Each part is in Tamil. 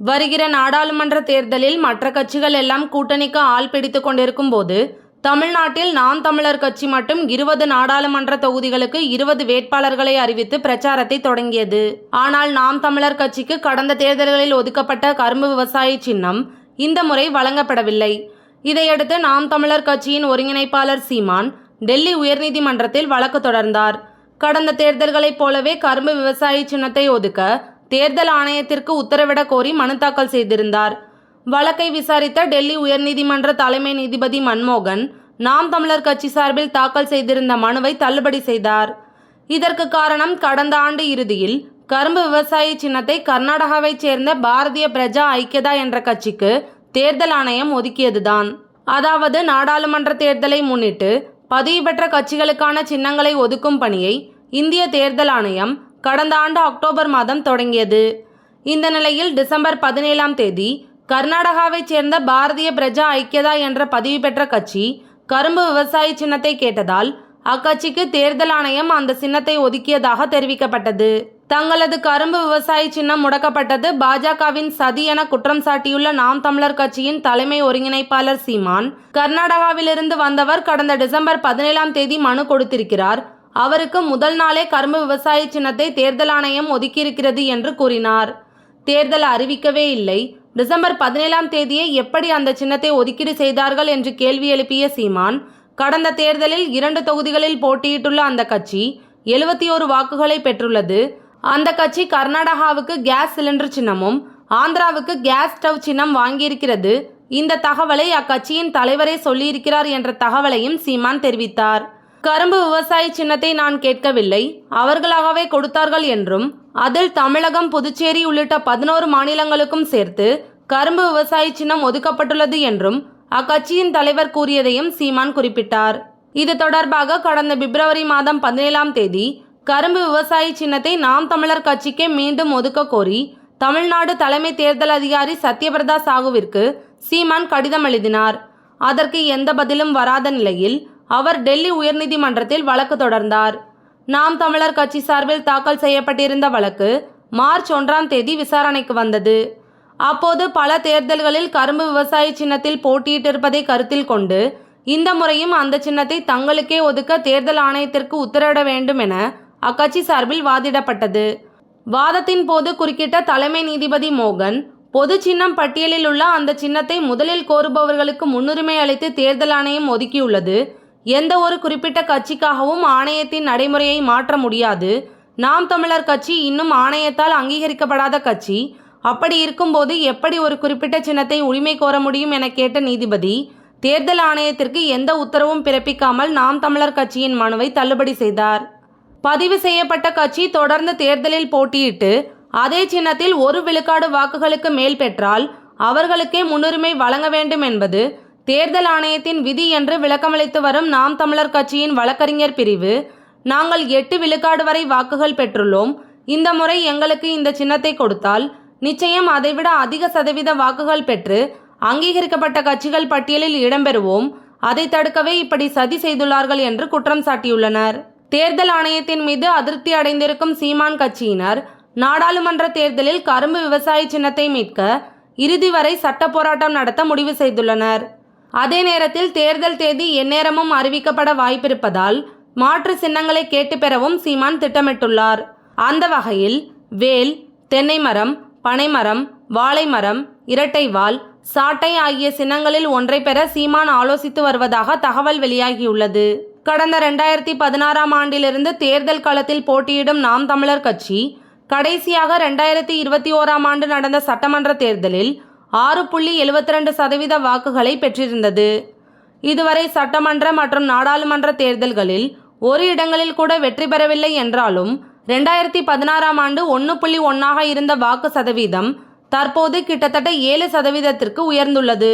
வருகிற நாடாளுமன்ற தேர்தலில் மற்ற கட்சிகள் எல்லாம் கூட்டணிக்கு ஆள் பிடித்து கொண்டிருக்கும் போது தமிழ்நாட்டில் நாம் தமிழர் கட்சி மட்டும் இருபது நாடாளுமன்ற தொகுதிகளுக்கு இருபது வேட்பாளர்களை அறிவித்து பிரச்சாரத்தை தொடங்கியது. ஆனால் நாம் தமிழர் கட்சிக்கு கடந்த தேர்தல்களில் ஒதுக்கப்பட்ட கரும்பு விவசாயி சின்னம் இந்த முறை வழங்கப்படவில்லை. இதையடுத்து நாம் தமிழர் கட்சியின் ஒருங்கிணைப்பாளர் சீமான் டெல்லி உயர்நீதிமன்றத்தில் வழக்கு தொடர்ந்தார். கடந்த தேர்தல்களைப் போலவே கரும்பு விவசாயி சின்னத்தை ஒதுக்க தேர்தல் ஆணையத்திற்கு உத்தரவிட கோரி மனு தாக்கல் செய்திருந்தார். வழக்கை விசாரித்த டெல்லி உயர்நீதிமன்ற தலைமை நீதிபதி மன்மோகன் நாம் தமிழர் கட்சி சார்பில் தாக்கல் செய்திருந்த மனுவை தள்ளுபடி செய்தார். இதற்கு காரணம் கடந்த ஆண்டு இறுதியில் கரும்பு விவசாய சின்னத்தை கர்நாடகாவைச் சேர்ந்த பாரதிய பிரஜா ஐக்கியதா என்ற கட்சிக்கு தேர்தல் ஆணையம் ஒதுக்கியதுதான். அதாவது நாடாளுமன்ற தேர்தலை முன்னிட்டு பதிவு பெற்ற கட்சிகளுக்கான சின்னங்களை ஒதுக்கும் பணியை இந்திய தேர்தல் ஆணையம் கடந்த ஆண்டு அக்டோபர் மாதம் தொடங்கியது. இந்த நிலையில் டிசம்பர் பதினேழாம் தேதி கர்நாடகாவைச் சேர்ந்த பாரதிய பிரஜா ஐக்கியதா என்ற பதிவு பெற்ற கட்சி கரும்பு விவசாய சின்னத்தை கேட்டதால் அக்கட்சிக்கு தேர்தல் ஆணையம் அந்த சின்னத்தை ஒதுக்கியதாக தெரிவிக்கப்பட்டது. தங்களது கரும்பு விவசாய சின்னம் முடக்கப்பட்டது பாஜகவின் சதி என குற்றம் சாட்டியுள்ள நாம் தமிழர் கட்சியின் தலைமை ஒருங்கிணைப்பாளர் சீமான். கர்நாடகாவிலிருந்து வந்தவர் கடந்த டிசம்பர் பதினேழாம் தேதி மனு கொடுத்திருக்கிறார். அவருக்கு முதல் நாளே கரும்பு விவசாய சின்னத்தை தேர்தல் ஆணையம் ஒதுக்கியிருக்கிறது என்று கூறினார். தேர்தல் அறிவிக்கவே இல்லை. டிசம்பர் பதினேழாம் தேதியே எப்படி அந்த சின்னத்தை ஒதுக்கீடு செய்தார்கள் என்று கேள்வி எழுப்பிய சீமான் கடந்த தேர்தலில் இரண்டு தொகுதிகளில் போட்டியிட்டுள்ள அந்த கட்சி எழுபத்தி ஓரு வாக்குகளை பெற்றுள்ளது. அந்த கட்சி கர்நாடகாவுக்கு கேஸ் சிலிண்டர் சின்னமும் ஆந்திராவுக்கு கேஸ் ஸ்டவ் சின்னம் வாங்கியிருக்கிறது. இந்த தகவலை அக்கட்சியின் தலைவரே சொல்லியிருக்கிறார் என்ற தகவலையும் சீமான் தெரிவித்தார். கரும்பு விவசாய சின்னத்தை நான் கேட்கவில்லை. அவர்களாகவே கொடுத்தார்கள் என்றும் அதில் தமிழகம் புதுச்சேரி உள்ளிட்ட பதினோரு மாநிலங்களுக்கும் சேர்த்து கரும்பு விவசாய சின்னம் ஒதுக்கப்பட்டுள்ளது என்றும் அக்கட்சியின் தலைவர் கூறியதையும் சீமான் குறிப்பிட்டார். இது தொடர்பாக கடந்த பிப்ரவரி மாதம் பதினேழாம் தேதி கரும்பு விவசாய சின்னத்தை நாம் தமிழர் கட்சிக்கே மீண்டும் ஒதுக்க கோரி தமிழ்நாடு தலைமை தேர்தல் அதிகாரி சத்யபிரதா சாகுவிற்கு சீமான் கடிதம் எழுதினார். அதற்கு எந்த பதிலும் வராத நிலையில் அவர் டெல்லி உயர்நீதிமன்றத்தில் வழக்கு தொடர்ந்தார். நாம் தமிழர் கட்சி சார்பில் தாக்கல் செய்யப்பட்டிருந்த வழக்கு மார்ச் ஒன்றாம் தேதி விசாரணைக்கு வந்தது. அப்போது பல தேர்தல்களில் கரும்பு விவசாய சின்னத்தில் போட்டியிட்டிருப்பதை கருத்தில் கொண்டு இந்த முறையும் அந்த சின்னத்தை தங்களுக்கே ஒதுக்க தேர்தல் ஆணையத்திற்கு உத்தரவிட வேண்டும் என அக்கட்சி சார்பில் வாதிடப்பட்டது. வாதத்தின் போது குறுக்கிட்ட தலைமை நீதிபதி மோகன் பொது சின்னம் பட்டியலில் உள்ள அந்த சின்னத்தை முதலில் கோருபவர்களுக்கு முன்னுரிமை அளித்து தேர்தல் ஆணையம் ஒதுக்கியுள்ளது. எந்த ஒரு குறிப்பிட்ட கட்சிக்காகவும் ஆணையத்தின் நடைமுறையை மாற்ற முடியாது. நாம் தமிழர் கட்சி இன்னும் ஆணையத்தால் அங்கீகரிக்கப்படாத கட்சி. அப்படி இருக்கும்போது எப்படி ஒரு குறிப்பிட்ட சின்னத்தை உரிமை கோர முடியும் என கேட்ட நீதிபதி தேர்தல் ஆணையத்திற்கு எந்த உத்தரவும் பிறப்பிக்காமல் நாம் தமிழர் கட்சியின் மனுவை தள்ளுபடி செய்தார். பதிவு செய்யப்பட்ட கட்சி தொடர்ந்து தேர்தலில் போட்டியிட்டு அதே சின்னத்தில் ஒரு விழுக்காடு வாக்குகளுக்கு மேல் பெற்றால் அவர்களுக்கே முன்னுரிமை வழங்க வேண்டும் என்பது தேர்தல் ஆணையத்தின் விதி என்று விளக்கமளித்து வரும் நாம் தமிழர் கட்சியின் வழக்கறிஞர் பிரிவு நாங்கள் எட்டு விழுக்காடு வரை வாக்குகள் பெற்றுள்ளோம். இந்த முறை எங்களுக்கு இந்த சின்னத்தை கொடுத்தால் நிச்சயம் அதைவிட அதிக சதவீத வாக்குகள் பெற்று அங்கீகரிக்கப்பட்ட கட்சிகள் பட்டியலில் இடம்பெறுவோம். அதை தடுக்கவே இப்படி சதி செய்துள்ளார்கள் என்று குற்றம் சாட்டியுள்ளனர். தேர்தல் ஆணையத்தின் மீது அதிருப்தி அடைந்திருக்கும் சீமான் கட்சியினர் நாடாளுமன்ற தேர்தலில் கரும்பு விவசாய சின்னத்தை மீட்க இறுதி வரை சட்ட போராட்டம் நடத்த முடிவு செய்துள்ளனர். அதே நேரத்தில் தேர்தல் தேதி எந்நேரமும் அறிவிக்கப்பட வாய்ப்பிருப்பதால் மாற்று சின்னங்களை கேட்டு பெறவும் சீமான் திட்டமிட்டுள்ளார். அந்த வகையில் வேல் தென்னை மரம் பனைமரம் வாழைமரம் இரட்டைவால் சாட்டை ஆகிய சின்னங்களில் ஒன்றை பெற சீமான் ஆலோசித்து வருவதாக தகவல் வெளியாகியுள்ளது. கடந்த ரெண்டாயிரத்தி பதினாறாம் ஆண்டிலிருந்து தேர்தல் களத்தில் போட்டியிடும் நாம் தமிழர் கட்சி கடைசியாக ரெண்டாயிரத்தி இருபத்தி ஓராம் ஆண்டு நடந்த சட்டமன்ற தேர்தலில் ஆறு புள்ளி எழுபத்தி ரெண்டு சதவீத வாக்குகளை பெற்றிருந்தது. இதுவரை சட்டமன்ற மற்றும் நாடாளுமன்ற தேர்தல்களில் ஒரு இடங்களில் கூட வெற்றி பெறவில்லை என்றாலும் ரெண்டாயிரத்தி பதினாறாம் ஆண்டு ஒன்று புள்ளி ஒன்றாக இருந்த வாக்கு சதவீதம் தற்போது கிட்டத்தட்ட ஏழு சதவீதத்திற்கு உயர்ந்துள்ளது.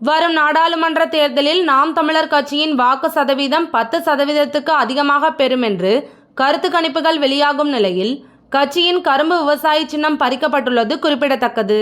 வரும் நாடாளுமன்ற தேர்தலில் நாம் தமிழர் கட்சியின் வாக்கு சதவீதம் பத்து சதவீதத்துக்கு அதிகமாக பெறும் என்று கருத்து கணிப்புகள் வெளியாகும் நிலையில் கட்சியின் கரும்பு விவசாய சின்னம் பறிக்கப்பட்டுள்ளது குறிப்பிடத்தக்கது.